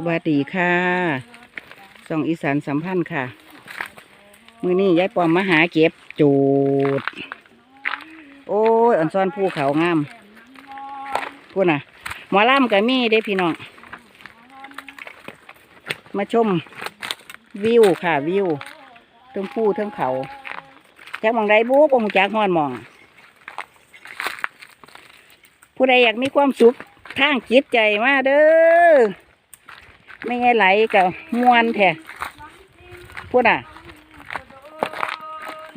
สวัสดีค่ะส่องอีสานสัมพันธ์ค่ะ มือนี้ยายปอมมาหาเก็บจูด โอ้ยอ่อนซ้อนภูเขางามพูดน่ะหมอล่ำกับมีเด้พี่น้อง มาชมวิวค่ะวิวทั้งภูเทั้งเขาจากมองใดบู๊ปงจากฮอนหมอง ผู้ใดอยากมีความสุขทางจิตใจมาเด้อ ไม่ไงไหลกับมวนแท้พูดน่ะ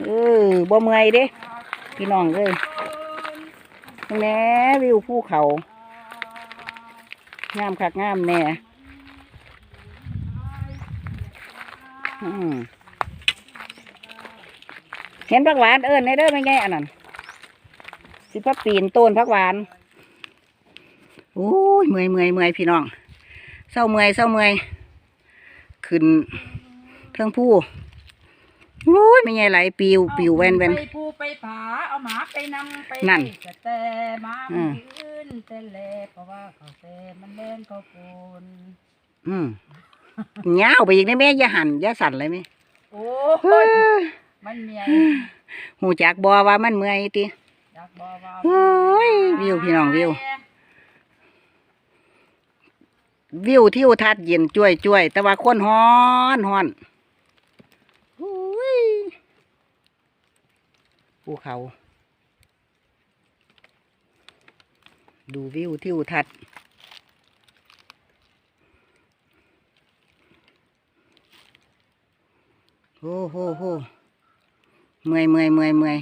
เออบ่เมื่อยเด้พี่น้องเอ้ยแหน่วิวภูเขางามคักงามแน่เห็นผักหวานเอิญในเด้อไม่ไงอันนั้นสิพักปีนต้นผักหวานโอ้ยเมื่อยเมื่อยเมื่อยพี่น้อง เศร้าเมื่อยเศร้าเมื่อยขึ้นเทิงผู้โอ้ยไม่ใหญ่ไหลปิวปิวแวนแวนไปภูไปผาเอาหมาไปนำไปนั่นให้กระแต่หมาอืมันมยืนแต่แลเพราะว่าเขาแต่มันเล่นเขาปูนอืมยาวไปอีกได้แม่อย่าหันอย่าสั่นเลยไหมโอ้ยมันเมียหูจักบอว่ามันเมื่อยติอยากบอกว่าโอ้ยวิวพี่น้องวิว วิวทิวทัศน์เย็นจ้วยจ้วยแต่ว่าคนฮ้อนฮ้อนโอ้ยภูเขา ดูวิวทิวทัศน์โอ้โหโหเมื่อยเมื่อยเมื่อยเมื่อย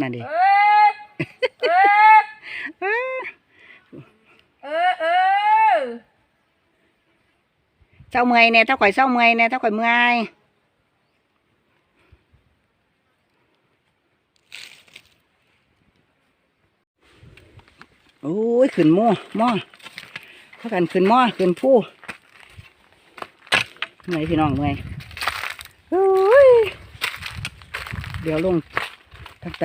นั่นดิ เออเออเออเจ้าเมื่อยเนี่ยถ้าข่อยเศร้าเมื่อยเนี่ยถ้าข่อยเมื่อยโอ้ยขึ้นหม้อหม้อถ้ากันขึ้นหม้อขึ้นผู้เมื่อยพี่น้องเมื่อยโอ้ยเดี๋ยวลงทักไต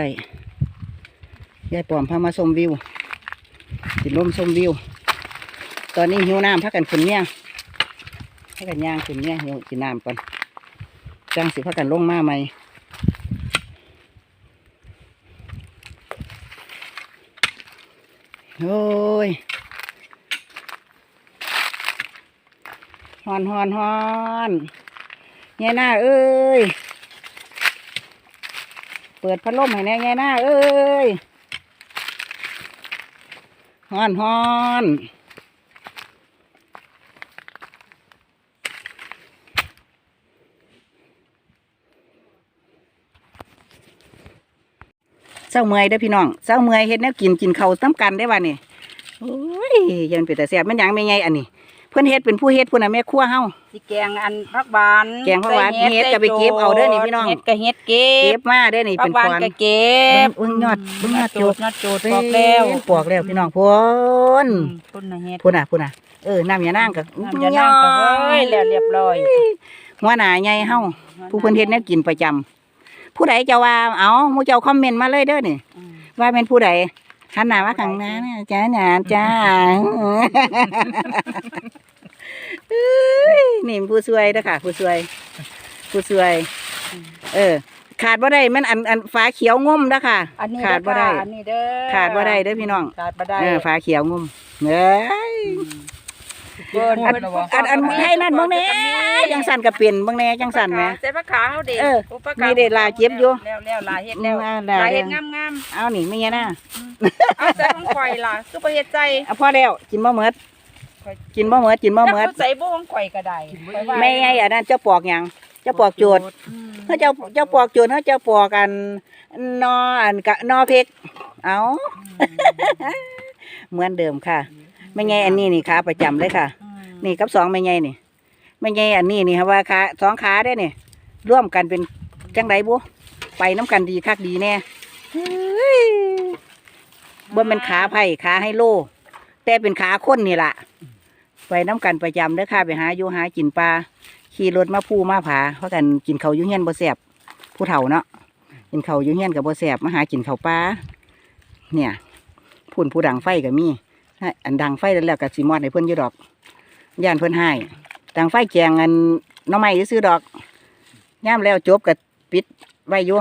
ยายปอมพามาชมวิว ติดลมชมวิว ตอนนี้หิวน้ำพักกันขึ้นเนี่ยให้กันย่างขึ้นเนี่ยหี่ยวกินน้ำก่อนจังสิพักกันลงมาใหมโอ้ยฮอนฮอนฮอนแง่หน้าเอ้ย เปิดพัดลมให้แน่แง่หน้าเอ้ย ฮอนฮอนเศร้าเมื่อยเด้อพี่น้องเศร้าเมื่อยเฮ็ดแนวกินกินเขาต้มกันได้ว่านี่โอ้ยยังเป็นแต่แซ่บมันยังไม่ไงอันนี้ พิ่นเฮ็ดเป็นผู้เฮ็ดพุ่นน่ะแม่ครัวเฮา สิแกงอันพักบานแกงผักหวานใส่เฮ็ดก็ไปเก็บเอาเด้อนี่พี่น้อง เฮ็ดก็เฮ็ดเก็เก็บบมาได้อนี่พัเป็กนหวานควันก็เก็บเบิ่งยอดเบิ่งยอดโจกยอดโจดบอกแล้วปอกแล้วพี่น้องพุ่นพุ่นน่ะเฮ็ดพุ่นน่ะพุ่นน่ะเออน้ำยานางก็น้ำยานางก็เฮ้ยแล้วเรียบร้อยหัวหน้าใหญ่เฮาผู้เพิ่นเฮ็ดแนวกินประจำผู้ใดจะว่า เอาหมู่เจ้าคอมเมนต์มาเลยเด้อนี่อืมว่าเป็นผู้ใด หันหน้ามาข้างหน้านะจ้าหนาจ้าเอ้ยนี่ผู้ช่วยเด้อค่ะ ผู้ช่วย ผู้ช่วย เออ ขาดบ่ได้มันอันอันฝาเขียวงมเด้อค่ะอันนี้ขาดบ่ได้เอค่ะอันนี้เด้อขาดบ่ได้เด้อพี่น้องขาดบ่ได้เออฝาเขียวงมเอ้ยเพิ่น อันเพิ่นอันอันให้นั่นเบิ่งแหน่จังสั่นก็เป็นเบิ่งแหน่จังสั่นแหมใส่ผักขาเฮาเด้เออโผักนี่เด้ลาเจ็บอยู่แล้วแล้วลาเฮ็ดแล้วอืมลาลาเฮ็ดแล้วงามเอานี่ไม่ยนะๆเอาใส่ของข่อยล่ะคือบ่เฮ็ดใจเอาพอแล้วกินบ่หมดกินบ่หมดกินบ่หมดจักใส่บ่ของข่อยก็ได้ข่อยว่าไม่ไงอันนั้นเจ้าปอกหยังเจ้าปอกโจดอืมเขาเจ้าเจ้าปอกโจดเขาเจ้าปอกกันนออันกะนอเพกเอาเหมือนเดิมค่ะ ไม่ไงอันนี้นี่ขาประจำเลยค่ะอืม นี่กับสองไม่ไงนี่ไม่ไงอันนี้นี่ค่ะว่าขาสองขาได้เนี่ยร่วมกันเป็นจังไดบุไปน้ำกันดีคักดีแน่เฮ้ยบ่เป็นขาไผ่ขาให้โลแต่เป็นขาคนนี่ล่ะ ไปน้ำกันประจำเด้อค่ะไปหาอยู่หากินปลาขี่รถมาผู้มาผาเพราะกันกินเขายุ่งเฮียนบ่แสบผู้เฒ่าเนาะกินเขายุ่งเฮียนกับบ่แสบมาหากินเขาปลาเนี่ยพุ่นผู้ดังไฟก็มีอันดังไฟแล้วแล้วก็สิมอดให้เพิ่อนยูดอก ย่านเพิ่นให้ดังไฟแกงอันหน้อไม้ซื้อๆดอกย่ามแล้วจบก็ปิดไว้อยู่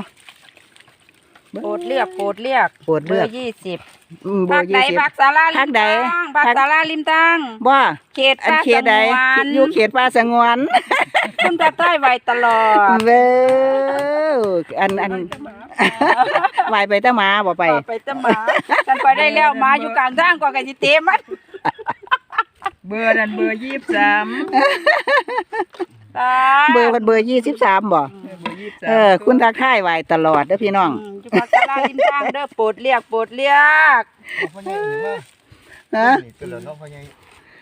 โปรดเลือกโปรดเลือกโปรดเลือกบร์ยี่สิบอืมเบอภาคร์ใดยี่สิบภาคสาราริภาคมใดตังภาคภาคสาราริมตังบ่เขตอันป่าเขตใดสงวนอยู่เขตป่าสงวนคุณภาคใต้ไว้ตลอดเว้ออันอันไหวไปแตะหมาบ่ไปไปแตะหมาฉันไปได้แล้วหมาอยู่กลางทางกว่ากันสิเตะมัน เบอร์นั่นเบอร์ยี่สิบสามตาเบอร์เพิ่นเบอร์ยี่สิบสามบ่เบอร์ยี่สิบสามเออ คุณทักทายไหวตลอดเด้อพี่น้องอืมอยู่ภาคสาราริมตังเด้อโปรดเรียกโปรดเรียกพ่อใหญ่หนีมาฮะนี่เป็นแล้วเนาะพ่อใหญ่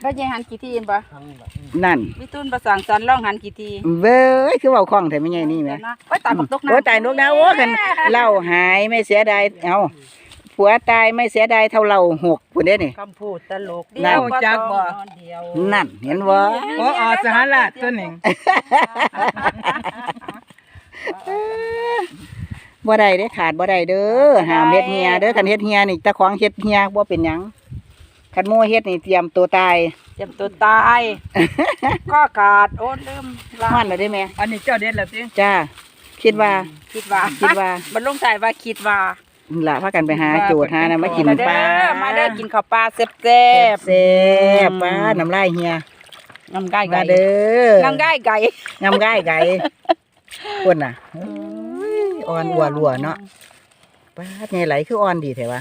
บ่ใหญ่หันกี่ทีเห็นบ่ทั้งแบบนั่นวิตุนประสานสันร้องหันกี่ทีเว้ยคือเว้าคล่องแต่ไม่ใช่นี่แหมนะโอ้ยตายบักตกน้ำโอ้ตายนกนะโอ้กันเหล้าหายไม่เสียดายเอา ผัวตายไม่เสียดายเท่าเหล้าหกพุ่นเด้นี่ คำพูดตลกนั่นเดียวบ่ต้องนอนเดียวนั่นเห็นบ่โอ้ออสหรัฐตัวหนึ่งบ่ได้เด้ขาดบ่ได้เด้อห้ามเฮ็ดเฮียเด้อคันเฮ็ดเฮียนี่ตะของเฮ็ดเฮียบ่เป็นหยังคันโมเฮ็ดนี่เตรียมตัวตายเจ็บตัวตาย ก็ขาดโอ้ลืมลาฮ้อนแล้วได้แม่อันนี้เจ้าเด็ดแล้วสิจ้าคิดว่า คิดว่าคิดว่าบรรลงใจว่าคิดว่า ล่ะพากันไปหาโจทย์หานะมากินมาเด้ปลาอมาเด้อกินข้าวปลาแซ่บแซ่บแซ่บปลาน้ำลายเฮียๆน้ำก้ายมาไก่เด้อน้ำก้ายไก่น้ำก้ายไก่คนน่ะอ่อนอัวรัวเนาะปลาไงไหลคืออ่อนดีแท้วะ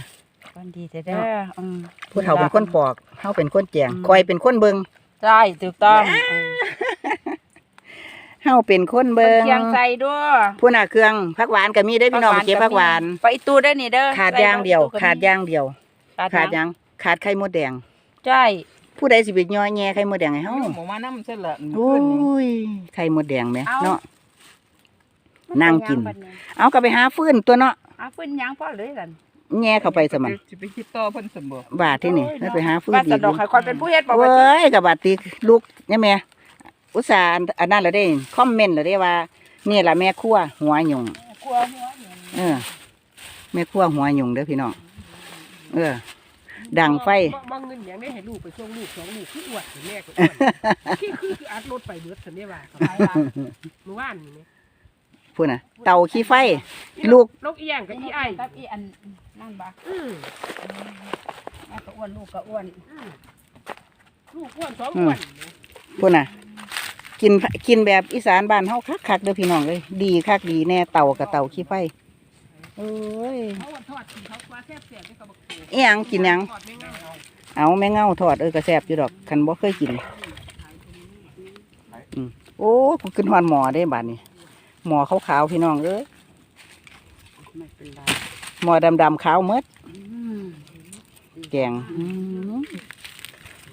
คนดีแต่เด้ออืมผู้เฒ่าเป็นคนปอกเฮาเป็นคนแจงอืมคอยเป็นคนเบิงใช่ถูกต้องอืม เฮาเป็นคนเบิงเคียงใส่ด้วยผู้น่ะเครื่องผักหวานก็มีได้อพี่น้องไปเก็บผักหวานไปอีตู้ได้อนี่เด้อขาดอย่างเดียวใส่ขาดอย่างเดียว ขาดขาดออย่างงขาดไข่มดแดงใช่ผู้ใดสิไปย่อแย่ไข่มดแดงให้เฮาหมูมาน้ำเส้นละโอ้ยไข่มดแดงแหมเอาเนาะนั่งกิน เอาก็ไปหาฟืนตัวเนาะเอาฟื้นยังพอเลยกันแย่เข้าไปซะมันจะไปคิดต่อเพิ่นสมบูรณ์บาทที่นี่แล้วไปหาฟืนว่าอีสะกดอกให้คอยเป็นผู้เฮ็ดบอกว่าเว้ยกับบาดติลูกเนี่ยแม่ อุตส่าห์อันนั้นแล้วได้คอมเมนต์แล้วได้ว่านี่ล่ะแม่ครัวหัวหยงกลัวหัวอยู่เออ แม่ครัวหัวหยงเด้อพี่น้องเออ ดังไฟบางเงินอย่างนี้ให้ลูกไปส่งลูกสองลูกคืออ้วนแม่ก็อ้วนคือคือคืออัดรถไปเบิดสันนี่ว่าเขาไปว่าเมื่อวานนี่แม่พูดน่ะเตาขี้ไฟ ลูกลูกอีหยังกับอีไอ้กับอีอันนั่นบ่อืมแม่ก็อ้วนลูกก็อ้วนอืมลูกอ้วนสองอ้วนพูดน่ะ กินกินแบบอีสานบ้านเฮาคักๆเด้อพี่น้องเอ้ยดีคักดีแน่เตากับเตาขี้ไฟเอ้ยเขาอ้วนทอดกินเขาปลาแซ่บแซ่บให้เขาบอกอีหยังกินหยังทอดไม่ง่ายเอาเอาแม่เงาทอดเออกระแซบอยู่ดอกคันบ่เคยกินอืมโอ้กูขึ้นหอนหมอได้บาดนี้หมอขาวๆพี่น้องเอ้ยไม่เป็นไรหมอดำๆขาวหมดอืมแกงอืม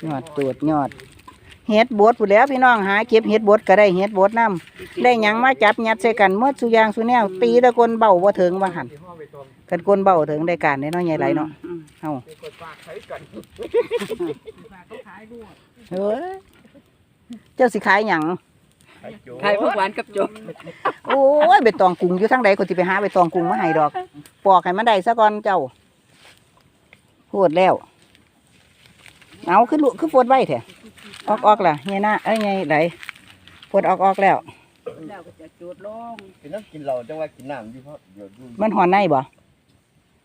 ยอดตูดยอด เฮ็ดบดพู้นแหล้วพี่น้องหาเก็บเฮ็ดบดก็ได้เฮ็ดบดน้ำได้หยังมาจับยัดใส่กันเมื่อสุอยางสุแนวตีตะกนเบาบ่ถึงว่าหันกันกนเบาถึงได้การได้เนาะใหญ่ไรเนาะอืมเฮาฝากเขาขายด้วยเอ้ยเจ้าสิขายหยังไข่พวกหวานกับโจกโอ้ยใบตองกุ้งอยู่ทางใดคนที่ไปหาใบตองกุ้งมาให้ดอก ปอกให้มันได้ซะก่อนเจ้าพูดแล้วเอาขึ้นลุขึ้นโฟดไว้แท้อ อกออกล่ะเฮียหน้าเอ้ยไงไหลโฟดออกออกแล้ว แล้วก็จะจูดลงกินน้ำกินเหล้าจังว่ากินน้ำอยู่เพราะเดี๋ยวดูมันหอนในบ่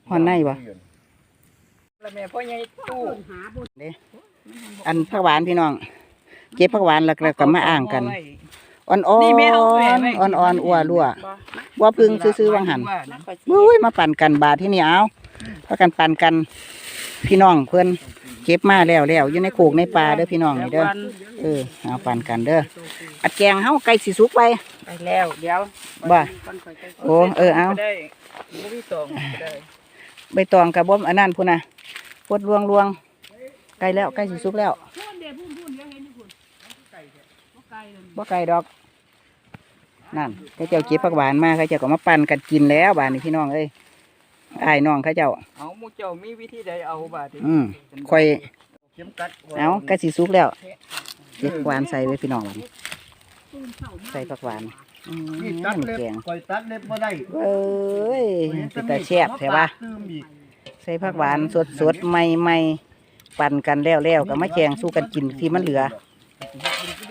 หอนในบ่แล้วแม่พ่อใหญ่ตู้อันผักหวานพี่น้อง เก็บผักหวานแล้วก็มาอ่างกันอ่อนๆนี่แม่เอาแหวนไว้อ่อนๆอัวรั่วบ่ว่าพึ่งซื้อๆวังหันนักข่อยสิอุ้ยมาปั่นกันบาทที่นี่เอาพากันปั่นกันพี่น้องเพื่อน เก็บมาแล้วแล้วอยู่ในโขกในป่าเด้อพี่น้องนี่เด้อวันเออเอาปั่นกันเด้ออัดแกงเฮาไก่สิสุกไปไปแล้วเดี๋ยวบ่ก่อนข่อยจะโอ้เออเอาได้บ่มีตองก็ได้ใบตองกับบ่มอันนั้นพุ่นน่ะพดลวงลวงไก่แล้วไก่สิสุกแล้วพูนเดี๋ยวพูนพูนเลี้ยงให้นี่คุณไก่เนี่ยบ่ไก่เลยบ่ไก่ดอกนั่นเขาเจ้าเก็บผักหวานมาเขาเจ้าก็มาปั่นกันกินแล้วบาดนี้พี่น้องเอ้ย อ้ายน้องเขาเจ้า เอาหมู่เจ้ามีวิธีใดเอาบาดนี้อืมค่อยเข็มกัดเอาไก่สิสุกแล้วเก็บหวานใส่ไว้พี่น้องบัดนี้ใส่ผักหวานอืมนี่ตัดเล็บแกงคอยตัดเล็บบ่ได้เอ้ยเป็นตาแซ่บแท้ปะตื้มอีกใส่ผักหวานสดสดๆใหม่ใหม่ๆปั่นกันแล้วแล้วก็มาแกงสู้กันกินที่มันเหลือ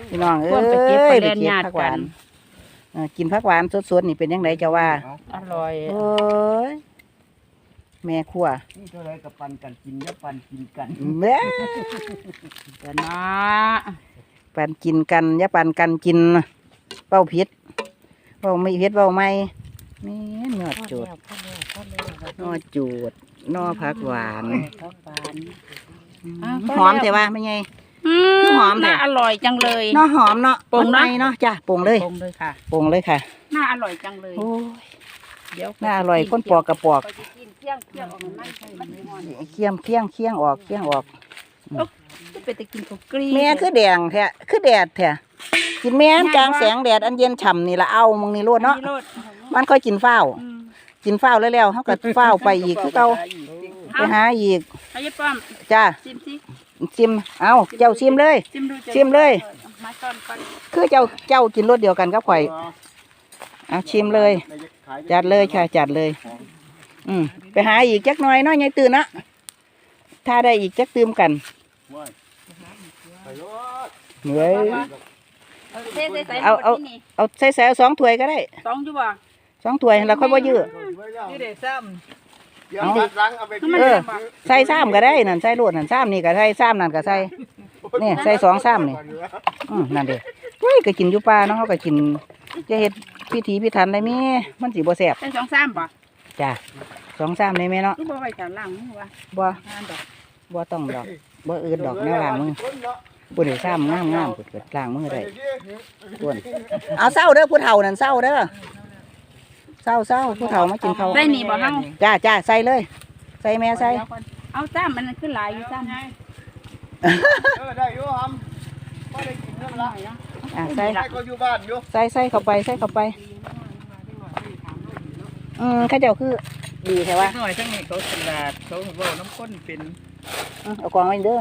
พี่น้องเอ้ควยรไปเก็บไปไปแล่นเก็บญาติผักหกัวานนเออกินผักหวานสดๆนี่เป็นยังไงจะว่าอร่อย โอ้ย แม่ครัวนี่เท่าไรกับปันกันกินแล้วปันกินกันแม่กันนะปั่นกินกันอย่าปั่นกันกินเป้าพิษเป้าไม่พิษเป้าไม่แม่นยอดจูดนอจูดนอผักหวานผักหวานหอมแต่ว่าไม่ไงอืคือหอมแท้น่าอร่อยจังเลยนอหอมเนาะปรุงเนาะมันไม่เนาะจ้ะปรุงเลยปรุงเลยค่ะปรุงเลยค่ะน่าอร่อยจังเลยโอ้ยเดี๋ยวน่าอร่อยคนปอกกระปอก ไปกินเที่ยงเที่ยงออกมาไม่ใช่มันไม่งอนเคี่ยมเคี่ยงเคี่ยงออกเคี่ยงออกไปแต่กินข้าวกรีแม่คือแดงแท้คือแดดแท้กินแม่นกลางแสงแดดอันเย็นฉ่ำนี่ละเอามึงนี่โลดเนาะมีโลดมันค่อยกินฟ้าวอืมกินฟ้าวแล้วๆเขาก็ฟ้าวไปอีกคือเก่าไปหาอีกให้ยายป้อมจ้าชิมสิชิมเอาเจ้าชิมเลย ชิมดูจะชิมเลยมาช้อนก่อนคือเจ้าเจ้ากินรสเดียวกันกับข่อยเอาชิมเลย จัดเลยค่ะจัดเลย อืมไปหาอีกจักหน่อยเน้อยยายตื่นนะถ้าได้อีกจักตื่มกันไปรถเหนื่อยเอาเทใส่ใส่เอาเอาหมดที่นี่เอาใส่ใส่เอาสองถ้วยก็ได้สองอยู่บ่สองถ้วยแล้วค่อยบ่ยื้อนี่ได้ซ้เดี๋ยวตัดหลังเอาไปคือมันเออลำบากใส่ซ้ำก็ได้นั่นใส่โลดนั่นซ้ำนี่ก็ใส่ซ้ำนั่นก็ใส่นี่ใส่สองซ้ำนี่อืมนั่นเด้เฮ้ยก็กินอยู่ป่าเนาะเขาก็กินจะเฮ็ดพิธีพิธันได้มีมันสิบ่แซ่บใส่สองสามบ่ จ้ะสองซ้ำได้ไหมเนาะคือบ่ไว้จากล่างมือวะบ่งานดอกบ่ต้องดอกบ่อื่นดอกแนวล้างมือบ่ได้ซ้ำงามงามๆเกิดล้างมือได้ส่วนเอาเศร้าเด้อผู้เฒ่านั่นเศร้าเด้อเศร้าเศร้าผู้เฒ่ามากินข้าวได้นี่บ่เฮาจ้าจ้าใส่เลย ใส่แม่ใส่เดี๋ยวก่อนเอาซ้ำมันขึ้นหลายอยู่ซ้ำเออได้อยู่หอมไม่ได้กินนั่นละอะใส่ให้เขาอยู่บ้านอยู่ใส่ใส่เข้าไปใส่เข้าไป อืมเข้าเจ้าคือดีแท้ำว่า หน่อยทั้งนี้เขาฉลาดเขาเว้าน้ำข้นเป็นอืมเอากองไว้เด้อ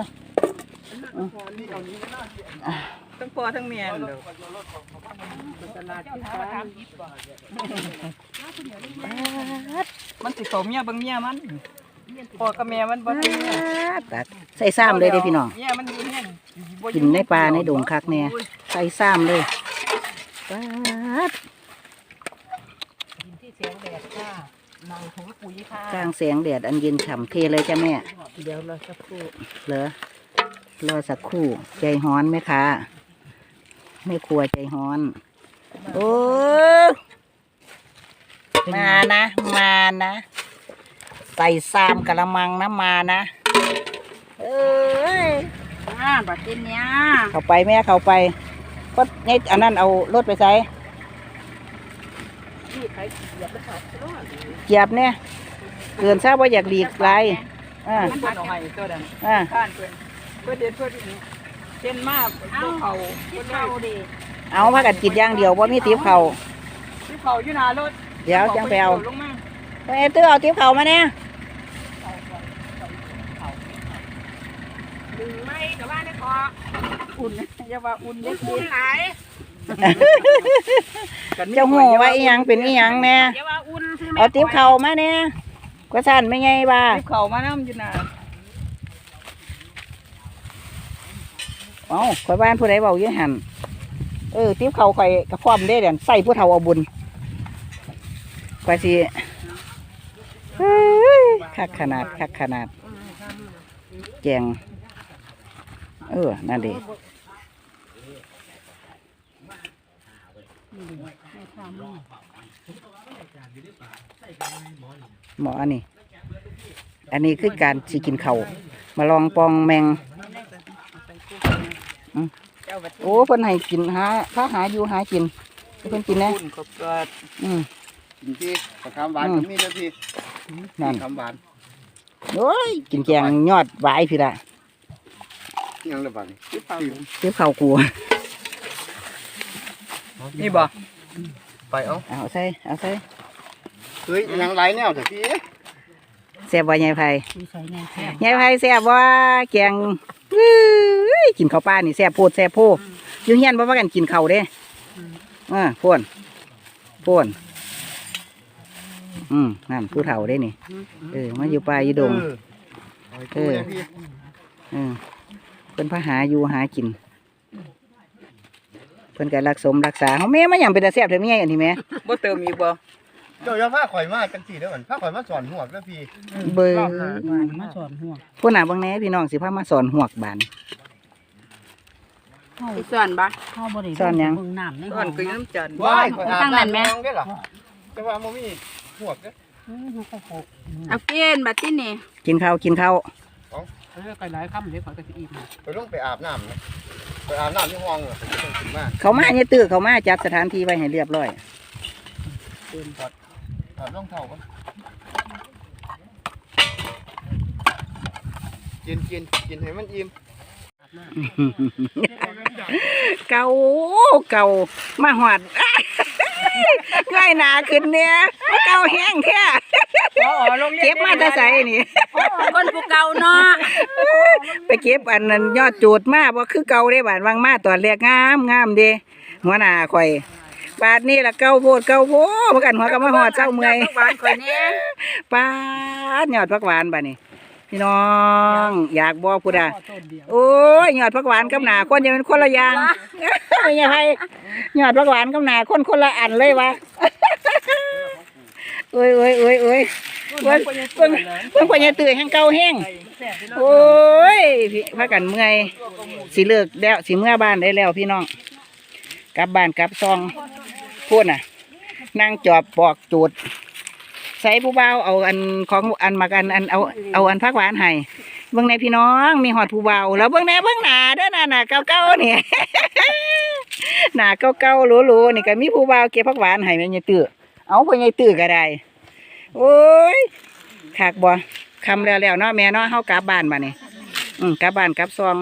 ทั้งพ่อทั้งแม่นั่นเด้อตลาดที่ฟ้ามันสิเขาเมียเบิ่งเมียมันพ่อกับแม่มันบ่เป็นเมียตัดใส่ซ้ำเลยเด้อพี่น้อง เมียมันอยู่แห้งกินในป่าในดงคักแน่ใส่ซ้ำเลยปัด ที่เสียงแดดค่ะ นางหัวปุ๋ยค่ะกลางแสงแดดอันเย็นฉ่ำเทเลยจ้ะแม่ เดี๋ยวเราสักครู่เหรอรอสักครู่ ใจฮ้อนไหมคะไม่ครัวใจฮ้อน โอ้มานะ มานะ ใส่ซามกะละมังนะมานะ เอ้ยอ่าบัดเจนเนี้ยเข้าไปแม่เข้าไปก็ไงอันนั้นเอารถไปใส่ที่ใครเหยียบแล้วค่ะ เหยียบเนี่ยเกินทราบว่าอยากหลีกไกลอ่ามันบ่เอาให้ตัวนั้นอ่าข้านเพิ่นเพิ่นเด็ดเพิ่นนี่เช่นมากเอาบ่เขาที่เพิ่นเลเข้ายดิเอาพากันกินอย่างเดียวว่ามีติ๊บเขาที่เขาอยู่หน้ารถเดี๋ยวจังไปเอาลงมาไปตื้อเอาติ๊บเขามาเนี่ยดึงไม่กับว่าเนี่ยขออุ่นอย่าว่าอุ่นเด็อุ่กนอุ่นหลายกันมี เจ้าหูว่าอีหยังเป็นอีหยังแน่อย่าว่าอุ่นคือแม่เอาติ๊บเขามาเนี่ยก็สั่นไม่ไงบ้าที่เขามานำอยู่หน้าเอาข่อยบ้านผู้ใดเบาอยู่หันเออติ๊บเขาข่อยกระพร้อมได้เด่นใส่ผู้เฒ่าเอาบุญข่อยสิเฮ้ยคักขนาดคักขนาด แจงเออ นั่นดิ หมออันนี้ อันนี้คือการสิกินเขาวมาลองปองแมงเจ้าบัดโอ้เพิ่นให้กินหาถ้าหาอยู่หากินให้เพิ่นกินนะคุณขอบกอดอืมกินที่มะขามหวานอืมก็มีแล้วพี่นั่นมะขามหวานโอ้ยกินแกงยอดหวายพี่ละยังละบาดนี่ที่เขาเจ็บเข่ากู นี่บ่ไปเอาเอาใส่เอาใส่เฮ้ยยังหลายแนวแต่พี่แซ่บบ่ยายไผมีใส่แน่แซ่บยายไผแซ่บบ่แกงเอ้ยกินข้าวปลานี่แซ่บโพดแซ่บโพดอยู่เฮียนบ่ว่ากันกินข้าวเด้อ่าพ่นพ่นอืมนั่นผู้เฒ่าได้นี่เออมาอยู่ป่าอยู่ดงเออเอาให้กูเนี่ยพี่เออเพิ่นพาหาอยู่หากิน เพิ่นก็รักสมรักษาเฮาแม่มาหยังเป็นตาแซ่บเด้อแม่อันนี้แม่บ่เติมอีกบ่เจ้าอย่าพาข่อยมาจังสี่เด้อก่อนพาข่อยมาสอนหัวแล้วพี่เบิ่งมาสอนหัวผู้หน้าเบิ่งแหน่พี่น้องสิพามาสอนหวกบานไปส่วนบ่เข้าบ่ได้สอนหยังเบิ่งน้ำในก่ห้ออนงก็อยังน้ำจันทร์ว้ายข่อยอาบตั้งนั้นแม่น้ำได้เหรอแต่ว่าบ่มีหัวเด้ออืมเขาก็เอาเปลี่ยนบัดที่นี่กินข้าวกินข้าว เออไก่หลายคำเดี๋ยวขอยก็สิอิ่มไปลงไปอาบน้ำนะไปอาบน้ำที่ห้องอะไปต้องขึ้นมาเขามาเนี่ยตื้อเขามาจัดสถานที่ไว้ให้เรียบร้อยถอดรองเท้าก่อนกินกินกินให้มันอิ่มเก่าเก่ามาหอดง่ายหนาขึ้นเนี่ยเก่าแห้งแท้อ๋อโรงเรียนเก็บมาแต่ใส่นี่ คนผู้เก่าเนาะไปเก็บอันนั้นยอดจูดมาบ่คือเก่าได้บานวางมาตอนแรกงามงามเด้หัวหน้าข่อยบาดนี้ละเก่าโพดเก่าโพดบ่กันหัวก็มาหอดเจ้าเมื่อยบ้านข่อยเนี่ยปาดยอดผักหวานบัดนี้พี่น้องอยากบ่พุดอะพ่อต้นเดียวโอ้ยยอดผักหวานกับหนาคนจะเป็นคนละอย่างไม่ใช่ไผยอดผักหวานกับหนาคนคนละอันเลยวะโอ้ยโอ้ยโอ้ยโอ้ย เพิ่งเพิ่งเพิ่งปัญญาตื่นแห้งเก่าแห้งโอ้ยพี่พากันเมื่อยสิเลิกแล้วสิเมื่อบ้านได้แล้วพี่น้อง กลับบ้านกลับซองพูดน่ะนั่งจอบปอกจูดใส่ผู้เบาเอาอันของอันมากันอันเอาเอาอันพักหวานให้เบิ่งในพี่น้องมีหอดผู้เบาแล้วเบิ่งในเบิ่งหน้าเด้อน่ะน่ะเก่าๆนี่หน้าเก่าๆหรูๆนี่ก็มีผู้เบาเก็บพักหวานให้แม่ยายตื้อเอาพ่อยายตื้อก็ได้ โอ้ยขากบ่คำแล้วแล้วเนาะแม่เนาะเฮากลับบ้านมาเนี่ยอืมกลับบ้านกลับซอง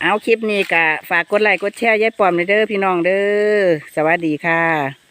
เอาคลิปนี้กะฝากกดไลค์กดแชร์ยายปอมหน่อยเด้อพี่น้องเด้อสวัสดีค่ะ